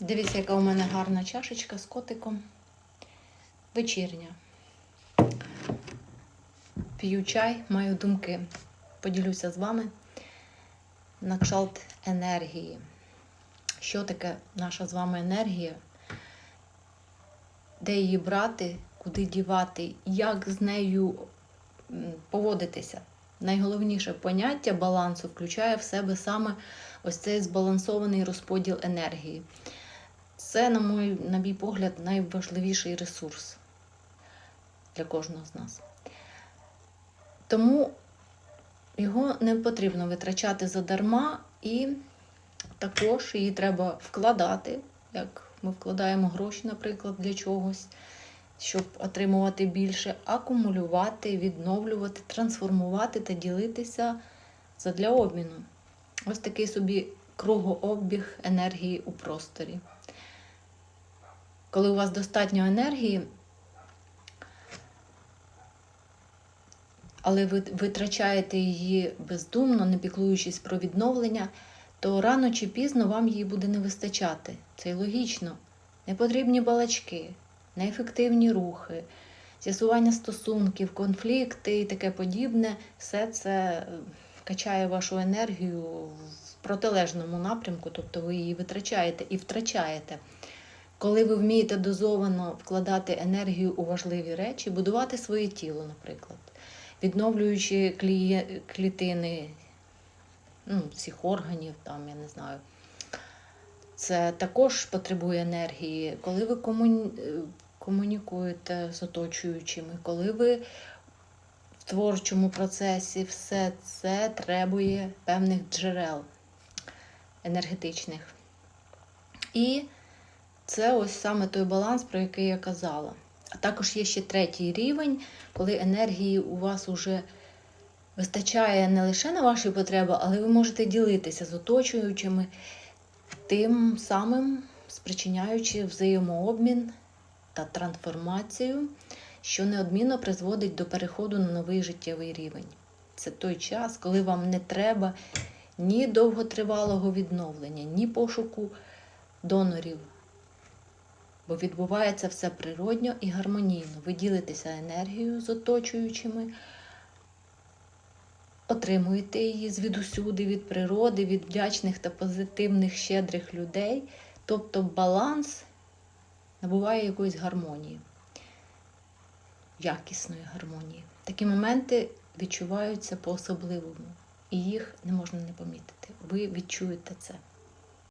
Дивіться, яка у мене гарна чашечка з котиком. Вечірня. П'ю чай, маю думки. Поділюся з вами на кшалт енергії. Що таке наша з вами енергія? Де її брати, куди дівати, як з нею поводитися. Найголовніше поняття балансу включає в себе саме ось цей збалансований розподіл енергії. Це, на мій, на мій погляд, найважливіший ресурс для кожного з нас. Тому його не потрібно витрачати задарма, і також її треба вкладати, як ми вкладаємо гроші, наприклад, для чогось, щоб отримувати більше, акумулювати, відновлювати, трансформувати та ділитися задля обміну. Ось такий собі кругообіг енергії у просторі. Коли у вас достатньо енергії, але ви витрачаєте її бездумно, не піклуючись про відновлення, то рано чи пізно вам її буде не вистачати. Це й логічно. Непотрібні балачки, неефективні рухи, з'ясування стосунків, конфлікти і таке подібне, все це е, качає вашу енергію в протилежному напрямку, тобто ви її витрачаєте і втрачаєте. Коли ви вмієте дозовано вкладати енергію у важливі речі, будувати своє тіло, наприклад, відновлюючи кліє- клітини ну, всіх органів, там, я не знаю. Це також потребує енергії. Коли ви комуні... комунікуєте з оточуючими, коли ви в творчому процесі, все це требує певних джерел енергетичних. І це ось саме той баланс, про який я казала. А також є ще третій рівень, коли енергії у вас уже вистачає не лише на ваші потреби, але ви можете ділитися з оточуючими, тим самим спричиняючи взаємообмін та трансформацію, що неодмінно призводить до переходу на новий життєвий рівень. Це той час, коли вам не треба ні довготривалого відновлення, ні пошуку донорів. Бо відбувається все природньо і гармонійно. Ви ділитеся енергією з оточуючими, отримуєте її звідусюди, від природи, від вдячних та позитивних, щедрих людей. Тобто баланс набуває якоїсь гармонії, якісної гармонії. Такі моменти відчуваються по-особливому, і їх не можна не помітити. Ви відчуєте це.